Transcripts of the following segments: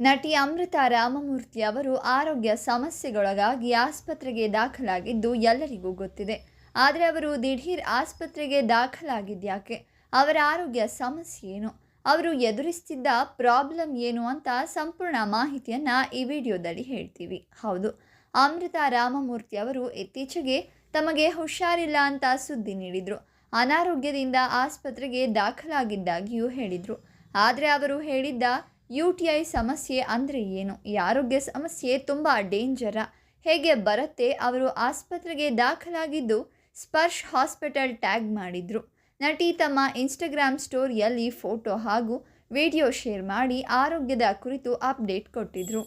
ನಟಿ ಅಮೃತ ರಾಮಮೂರ್ತಿ ಅವರು ಆರೋಗ್ಯ ಸಮಸ್ಯೆಗೊಳಗಾಗಿ ಆಸ್ಪತ್ರೆಗೆ ದಾಖಲಾಗಿದ್ದು ಎಲ್ಲರಿಗೂ ಗೊತ್ತಿದೆ. ಆದರೆ ಅವರು ದಿಢೀರ್ ಆಸ್ಪತ್ರೆಗೆ ದಾಖಲಾಗಿದ್ಯಾಕೆ ಅವರ ಆರೋಗ್ಯ ಸಮಸ್ಯೆ ಏನು? ಅವರು ಎದುರಿಸ್ತಿದ್ದ ಪ್ರಾಬ್ಲಮ್ ಏನು ಅಂತ ಸಂಪೂರ್ಣ ಮಾಹಿತಿಯನ್ನು ಈ ವಿಡಿಯೋದಲ್ಲಿ ಹೇಳ್ತೀವಿ. ಹೌದು, ಅಮೃತ ರಾಮಮೂರ್ತಿ ಅವರು ಇತ್ತೀಚೆಗೆ ತಮಗೆ ಹುಷಾರಿಲ್ಲ ಅಂತ ಸುದ್ದಿ ನೀಡಿದರು. ಅನಾರೋಗ್ಯದಿಂದ ಆಸ್ಪತ್ರೆಗೆ ದಾಖಲಾಗಿದ್ದಾಗಿಯೂ ಹೇಳಿದರು. ಆದರೆ ಅವರು ಹೇಳಿದ್ದ ಯು ಟಿ ಐ ಸಮಸ್ಯೆ ಅಂದರೆ ಏನು? ಈ ಆರೋಗ್ಯ ಸಮಸ್ಯೆ ತುಂಬ ಡೇಂಜರ. ಹೇಗೆ ಬರುತ್ತೆ? ಅವರು ಆಸ್ಪತ್ರೆಗೆ ದಾಖಲಾಗಿದ್ದು ಸ್ಪರ್ಶ್ ಹಾಸ್ಪಿಟಲ್ ಟ್ಯಾಗ್ ಮಾಡಿದರು. ನಟಿ ತಮ್ಮ ಇನ್ಸ್ಟಾಗ್ರಾಮ್ ಸ್ಟೋರಿಯಲ್ಲಿ ಫೋಟೋ ಹಾಗೂ ವಿಡಿಯೋ ಶೇರ್ ಮಾಡಿ ಆರೋಗ್ಯದ ಕುರಿತು ಅಪ್ಡೇಟ್ ಕೊಟ್ಟಿದ್ರು.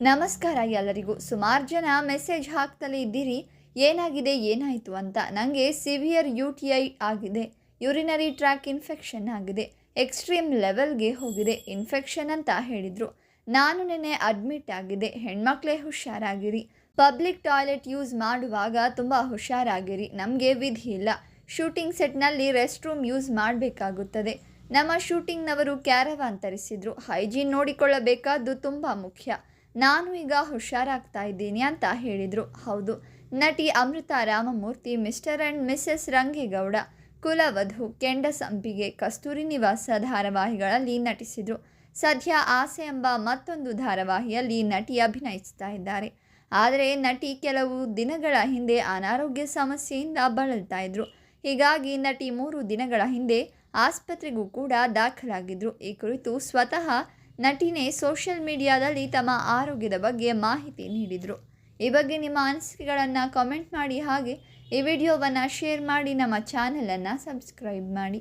ನಮಸ್ಕಾರ ಎಲ್ಲರಿಗೂ. ಸುಮಾರು ಜನ ಮೆಸೇಜ್ ಹಾಕ್ತಲೇ ಇದ್ದೀರಿ. ಏನಾಗಿದೆ, ಏನಾಯಿತು ಅಂತ. ನನಗೆ ಸಿವಿಯರ್ ಯು ಟಿ ಐ ಆಗಿದೆ. ಯೂರಿನರಿ ಟ್ರ್ಯಾಕ್ ಇನ್ಫೆಕ್ಷನ್ ಆಗಿದೆ. ಎಕ್ಸ್ಟ್ರೀಮ್ ಲೆವೆಲ್ಗೆ ಹೋಗಿದೆ. ಇನ್ಫೆಕ್ಷನ್ ಅಂತ ಹೇಳಿದರು. ನಾನು ನಿನ್ನೆ ಅಡ್ಮಿಟ್ ಆಗಿದೆ ಹೆಣ್ಮಕ್ಳೇ ಹುಷಾರಾಗಿರಿ. ಪಬ್ಲಿಕ್ ಟಾಯ್ಲೆಟ್ ಯೂಸ್ ಮಾಡುವಾಗ ತುಂಬ ಹುಷಾರಾಗಿರಿ. ನಮಗೆ ವಿಧಿ ಇಲ್ಲ. ಶೂಟಿಂಗ್ ಸೆಟ್ನಲ್ಲಿ ರೆಸ್ಟ್ ರೂಮ್ ಯೂಸ್ ಮಾಡಬೇಕಾಗುತ್ತದೆ. ನಮ್ಮ ಶೂಟಿಂಗ್ನವರು ಕ್ಯಾರವಾನ್ ತರಿಸಿದ್ರು ಹೈಜೀನ್ ನೋಡಿಕೊಳ್ಳಬೇಕಾದ್ದು ತುಂಬ ಮುಖ್ಯ. ನಾನು ಈಗ ಹುಷಾರಾಗ್ತಾ ಇದ್ದೀನಿ ಅಂತ ಹೇಳಿದರು. ಹೌದು. ನಟಿ Amrutha Ramamurthy, mister and missus Rangegowda. Kulavadhu Kendasampige Kasturi Nivasa ಧಾರಾವಾಹಿಗಳಲ್ಲಿ ನಟಿಸಿದರು. ಸದ್ಯ ಆಸೆ ಎಂಬ ಮತ್ತೊಂದು ಧಾರಾವಾಹಿಯಲ್ಲಿ ನಟಿ ಅಭಿನಯಿಸ್ತಾ ಇದ್ದಾರೆ. ಆದರೆ ನಟಿ ಕೆಲವು ದಿನಗಳ ಹಿಂದೆ ಅನಾರೋಗ್ಯ ಸಮಸ್ಯೆಯಿಂದ ಬಳಲ್ತಾ ಇದ್ರು. ಹೀಗಾಗಿ ನಟಿ ಮೂರು ದಿನಗಳ ಹಿಂದೆ ಆಸ್ಪತ್ರೆಗೂ ಕೂಡ ದಾಖಲಾಗಿದ್ರು. ಈ ಕುರಿತು ಸ್ವತಃ ನಟಿನೇ ಸೋಷಿಯಲ್ ಮೀಡಿಯಾದಲ್ಲಿ ತಮ್ಮ ಆರೋಗ್ಯದ ಬಗ್ಗೆ ಮಾಹಿತಿ ನೀಡಿದರು. ಈ ಬಗ್ಗೆ ನಿಮ್ಮ ಅನಿಸಿಕೆಗಳನ್ನು ಕಾಮೆಂಟ್ ಮಾಡಿ ಹಾಗೆ ಈ ವಿಡಿಯೋವನ್ನು ಶೇರ್ ಮಾಡಿ ನಮ್ಮ ಚಾನಲನ್ನು ಸಬ್ಸ್ಕ್ರೈಬ್ ಮಾಡಿ.